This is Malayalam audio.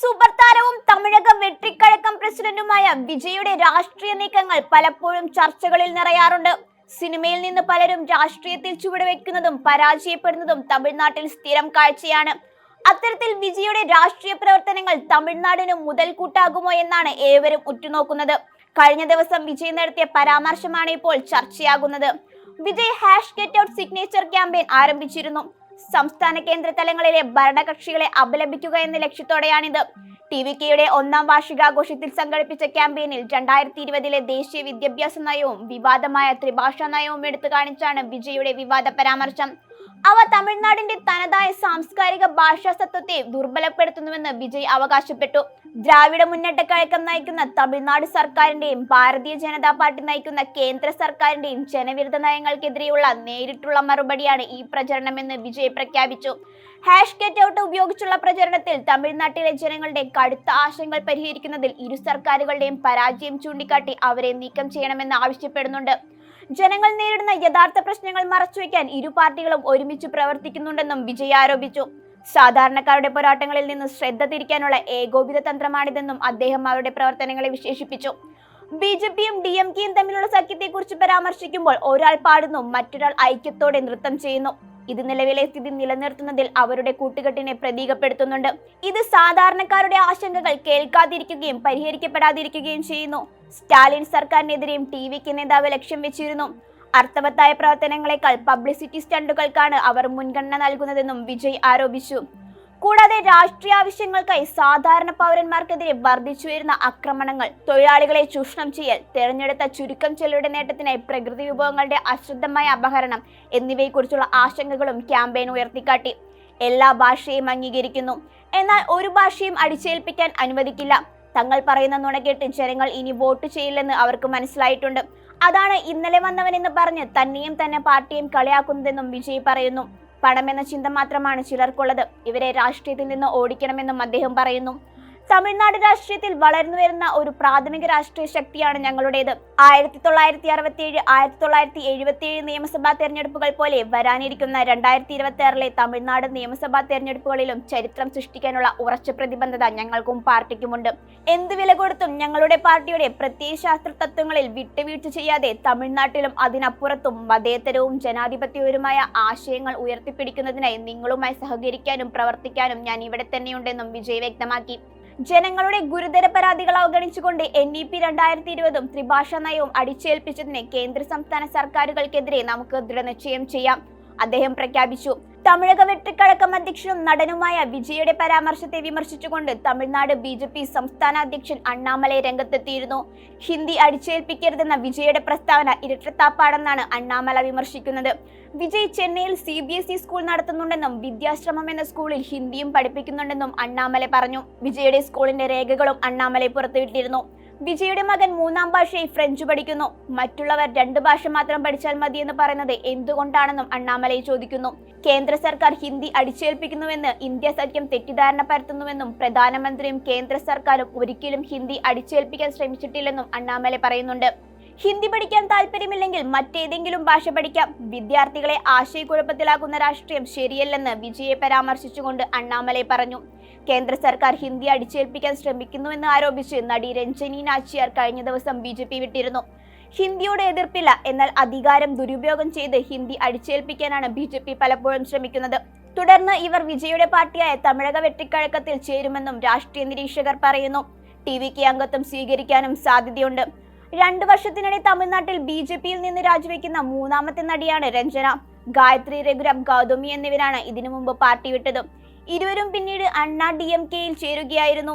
സൂപ്പർ താരവും തമിഴക വെട്ടിക്കഴക്കം പ്രസിഡന്റുമായ വിജയുടെ രാഷ്ട്രീയ നീക്കങ്ങൾ പലപ്പോഴും ചർച്ചകളിൽ നിറയാറുണ്ട്. സിനിമയിൽ നിന്ന് പലരും രാഷ്ട്രീയത്തിൽ ചുവടുവെക്കുന്നതും പരാജയപ്പെടുന്നതും തമിഴ്നാട്ടിൽ സ്ഥിരം കാഴ്ചയാണ്. അത്തരത്തിൽ വിജയുടെ രാഷ്ട്രീയ പ്രവർത്തനങ്ങൾ തമിഴ്നാടിന് മുതൽക്കൂട്ടാകുമോ എന്നാണ് ഏവരും ഉറ്റുനോക്കുന്നത്. കഴിഞ്ഞ ദിവസം വിജയ് നടത്തിയ പരാമർശമാണ് ഇപ്പോൾ ചർച്ചയാകുന്നത്. Vijay hash get out signature campaign ആരംഭിച്ചിരുന്നു. സംസ്ഥാന കേന്ദ്ര തലങ്ങളിലെ ഭരണകക്ഷികളെ അപലപിക്കുക എന്ന ലക്ഷ്യത്തോടെയാണിത്. ടി വി കെയുടെ ഒന്നാം വാർഷികാഘോഷത്തിൽ സംഘടിപ്പിച്ച ക്യാമ്പയിനിൽ രണ്ടായിരത്തി ഇരുപതിലെ ദേശീയ വിദ്യാഭ്യാസ നയവും വിവാദമായ ത്രിഭാഷാ നയവും എടുത്തു കാണിച്ചാണ് വിജയുടെ വിവാദ പരാമർശം. അവ തമിഴ്നാടിന്റെ തനതായ സാംസ്കാരിക ഭാഷാ തത്വത്തെ ദുർബലപ്പെടുത്തുന്നുവെന്ന് വിജയ് അവകാശപ്പെട്ടു. ദ്രാവിഡ മുന്നേറ്റ കഴക്കം നയിക്കുന്ന തമിഴ്നാട് സർക്കാരിന്റെയും ഭാരതീയ ജനതാ പാർട്ടി നയിക്കുന്ന കേന്ദ്ര സർക്കാരിന്റെയും ജനവിരുദ്ധ നയങ്ങൾക്കെതിരെയുള്ള നേരിട്ടുള്ള മറുപടിയാണ് ഈ പ്രചരണമെന്ന് വിജയ് പ്രഖ്യാപിച്ചു. ഹാഷ് ഗെറ്റ് ഔട്ട് ഉപയോഗിച്ചുള്ള പ്രചരണത്തിൽ തമിഴ്നാട്ടിലെ ജനങ്ങളുടെ കടുത്ത ആശങ്കകൾ പരിഹരിക്കുന്നതിൽ ഇരു സർക്കാരുകളുടെയും പരാജയം ചൂണ്ടിക്കാട്ടി അവരെ നീക്കം ചെയ്യണമെന്ന് ആവശ്യപ്പെടുന്നുണ്ട്. ജനങ്ങൾ നേരിടുന്ന യഥാർത്ഥ പ്രശ്നങ്ങൾ മറച്ചുവെക്കാൻ ഇരു പാർട്ടികളും ഒരുമിച്ച് പ്രവർത്തിക്കുന്നുണ്ടെന്നും വിജയ് ആരോപിച്ചു. സാധാരണക്കാരുടെ പോരാട്ടങ്ങളിൽ നിന്ന് ശ്രദ്ധ തിരിക്കാനുള്ള ഏകോപിത തന്ത്രമാണിതെന്നും അദ്ദേഹം അവരുടെ പ്രവർത്തനങ്ങളെ വിശേഷിപ്പിച്ചു. ബി ജെ പിയും ഡി എം കെയും തമ്മിലുള്ള സഖ്യത്തെക്കുറിച്ച് പരാമർശിക്കുമ്പോൾ ഒരാൾ പാടുന്നു മറ്റൊരാൾ ഐക്യത്തോടെ നൃത്തം ചെയ്യുന്നു. ഇത് നിലവിലെ സ്ഥിതി നിലനിർത്തുന്നതിൽ അവരുടെ കൂട്ടുകെട്ടിനെ പ്രതീകപ്പെടുത്തുന്നുണ്ട്. ഇത് സാധാരണക്കാരുടെ ആശങ്കകൾ കേൾക്കാതിരിക്കുകയും പരിഹരിക്കപ്പെടാതിരിക്കുകയും ചെയ്യുന്നു. സ്റ്റാലിൻ സർക്കാരിനെതിരെയും ടി വിക്ക് നേതാവ് ലക്ഷ്യം വെച്ചിരുന്നു. അർത്ഥവത്തായ പ്രവർത്തനങ്ങളെക്കാൾ പബ്ലിസിറ്റി സ്റ്റണ്ടുകൾക്കാണ് അവർ മുൻഗണന നൽകുന്നതെന്നും വിജയ് ആരോപിച്ചു. കൂടാതെ രാഷ്ട്രീയ ആവശ്യങ്ങൾക്കായി സാധാരണ പൗരന്മാർക്കെതിരെ വർദ്ധിച്ചു വരുന്ന ആക്രമണങ്ങൾ തൊഴിലാളികളെ ചൂഷണം ചെയ്യൽ തെരഞ്ഞെടുത്ത ചുരുക്കം ചിലരുടെ നേട്ടത്തിനായി പ്രകൃതി വിഭവങ്ങളുടെ അശ്രദ്ധമായ അപഹരണം എന്നിവയെക്കുറിച്ചുള്ള ആശങ്കകളും ക്യാമ്പയിൻ ഉയർത്തിക്കാട്ടി. എല്ലാ ഭാഷയും അംഗീകരിക്കുന്നു. എന്നാൽ ഒരു ഭാഷയും അടിച്ചേൽപ്പിക്കാൻ അനുവദിക്കില്ല. തങ്ങൾ പറയുന്ന നുണ കേട്ട് ജനങ്ങൾ ഇനി വോട്ട് ചെയ്യില്ലെന്ന് അവർക്ക് മനസ്സിലായിട്ടുണ്ട്. അതാണ് ഇന്നലെ വന്നവനെന്ന് പറഞ്ഞ് തന്നെയും തന്നെ പാർട്ടിയും കളിയാക്കുന്നതെന്നും വിജയ് പറയുന്നു. പണമെന്ന ചിന്ത മാത്രമാണ് ചിലർക്കുള്ളത്. ഇവരെ രാഷ്ട്രീയത്തിൽ നിന്ന് ഓടിക്കണമെന്നും അദ്ദേഹം പറയുന്നു. തമിഴ്നാട് രാഷ്ട്രീയത്തിൽ വളർന്നു വരുന്ന ഒരു പ്രാഥമിക രാഷ്ട്രീയ ശക്തിയാണ് ഞങ്ങളുടേത്. ആയിരത്തി തൊള്ളായിരത്തി അറുപത്തി ഏഴ് ആയിരത്തി തൊള്ളായിരത്തി എഴുപത്തി ഏഴ് നിയമസഭാ തെരഞ്ഞെടുപ്പുകൾ പോലെ വരാനിരിക്കുന്ന രണ്ടായിരത്തി ഇരുപത്തി ആറിലെ തമിഴ്നാട് നിയമസഭാ തെരഞ്ഞെടുപ്പുകളിലും ചരിത്രം സൃഷ്ടിക്കാനുള്ള ഉറച്ച പ്രതിബദ്ധത ഞങ്ങൾക്കും പാർട്ടിക്കുമുണ്ട്. എന്ത് വില കൊടുത്തും ഞങ്ങളുടെ പാർട്ടിയുടെ പ്രത്യയശാസ്ത്ര തത്വങ്ങളിൽ വിട്ടുവീഴ്ച ചെയ്യാതെ തമിഴ്നാട്ടിലും അതിനപ്പുറത്തും മതേതരവും ജനാധിപത്യപരവുമായ ആശയങ്ങൾ ഉയർത്തിപ്പിടിക്കുന്നതിനായി നിങ്ങളുമായി സഹകരിക്കാനും പ്രവർത്തിക്കാനും ഞാൻ ഇവിടെ തന്നെയുണ്ടെന്നും വിജയ് വ്യക്തമാക്കി. ജനങ്ങളുടെ ഗുരുതര പരാതികൾ അവഗണിച്ചുകൊണ്ട് എൻ ഇ പി രണ്ടായിരത്തി ഇരുപതും ത്രിഭാഷാ നയവും അടിച്ചേൽപ്പിച്ചതിന് കേന്ദ്ര സംസ്ഥാന സർക്കാരുകൾക്കെതിരെ നമുക്ക് ദൃഢനിശ്ചയം ചെയ്യാം. അദ്ദേഹം പ്രഖ്യാപിച്ചു. തമിഴക വെട്ടിക്കഴക്കം അധ്യക്ഷനും നടനുമായ വിജയുടെ പരാമർശത്തെ വിമർശിച്ചുകൊണ്ട് തമിഴ്നാട് ബി ജെ പി സംസ്ഥാന അധ്യക്ഷൻ അണ്ണാമലൈ രംഗത്തെത്തിയിരുന്നു. ഹിന്ദി അടിച്ചേൽപ്പിക്കരുതെന്ന വിജയുടെ പ്രസ്താവന ഇരട്ടത്താപ്പാടെന്നാണ് അണ്ണാമല വിമർശിക്കുന്നത്. വിജയ് ചെന്നൈയിൽ C B S E school നടത്തുന്നുണ്ടെന്നും Vidyashramam എന്ന സ്കൂളിൽ ഹിന്ദിയും പഠിപ്പിക്കുന്നുണ്ടെന്നും അണ്ണാമല പറഞ്ഞു. വിജയുടെ സ്കൂളിന്റെ രേഖകളും അണ്ണാമല പുറത്തുവിട്ടിരുന്നു. വിജയുടെ മകൻ മൂന്നാം ഭാഷയിൽ ഫ്രഞ്ച് പഠിക്കുന്നു. മറ്റുള്ളവർ രണ്ട് ഭാഷ മാത്രം പഠിച്ചാൽ മതി എന്ന് പറയുന്നത് എന്തുകൊണ്ടാണെന്നും അണ്ണാമലൈ ചോദിക്കുന്നു. കേന്ദ്ര സർക്കാർ ഹിന്ദി അടിച്ചേൽപ്പിക്കുന്നുവെന്ന് ഇന്ത്യ സഖ്യം തെറ്റിദ്ധാരണ പരത്തുന്നുവെന്നും പ്രധാനമന്ത്രിയും കേന്ദ്ര സർക്കാരും ഒരിക്കലും ഹിന്ദി അടിച്ചേൽപ്പിക്കാൻ ശ്രമിച്ചിട്ടില്ലെന്നും അണ്ണാമലൈ പറയുന്നുണ്ട്. ഹിന്ദി പഠിക്കാൻ താല്പര്യമില്ലെങ്കിൽ മറ്റേതെങ്കിലും ഭാഷ പഠിക്കാം. വിദ്യാർത്ഥികളെ ആശയക്കുഴപ്പത്തിലാക്കുന്ന രാഷ്ട്രീയം ശരിയല്ലെന്ന് വിജയെ പരാമർശിച്ചുകൊണ്ട് അണ്ണാമലൈ പറഞ്ഞു. കേന്ദ്ര സർക്കാർ ഹിന്ദി അടിച്ചേൽപ്പിക്കാൻ ശ്രമിക്കുന്നുവെന്ന് ആരോപിച്ച് നടി രഞ്ജനി നാച്ചിയാർ കഴിഞ്ഞ ദിവസം ബി വിട്ടിരുന്നു. ഹിന്ദിയോട് എതിർപ്പില്ല എന്നാൽ അധികാരം ദുരുപയോഗം ചെയ്ത് ഹിന്ദി അടിച്ചേൽപ്പിക്കാനാണ് ബി ജെ പി പലപ്പോഴും ശ്രമിക്കുന്നത്. തുടർന്ന് ഇവർ വിജയുടെ പാർട്ടിയായ തമിഴക വെട്ടിക്കഴക്കത്തിൽ ചേരുമെന്നും രാഷ്ട്രീയ നിരീക്ഷകർ പറയുന്നു. ടി വിക്ക് അംഗത്വം സ്വീകരിക്കാനും സാധ്യതയുണ്ട്. രണ്ടു വർഷത്തിനിടെ തമിഴ്നാട്ടിൽ ബി ജെ പിയിൽ നിന്ന് രാജിവെക്കുന്ന മൂന്നാമത്തെ നടിയാണ് രഞ്ജന. ഗായത്രി രഘുരാം ഗൗതമി എന്നിവരാണ് ഇതിനു മുമ്പ് പാർട്ടി വിട്ടത്. ഇരുവരും പിന്നീട് അണ്ണാ ഡി എം കെയിൽ ചേരുകയായിരുന്നു.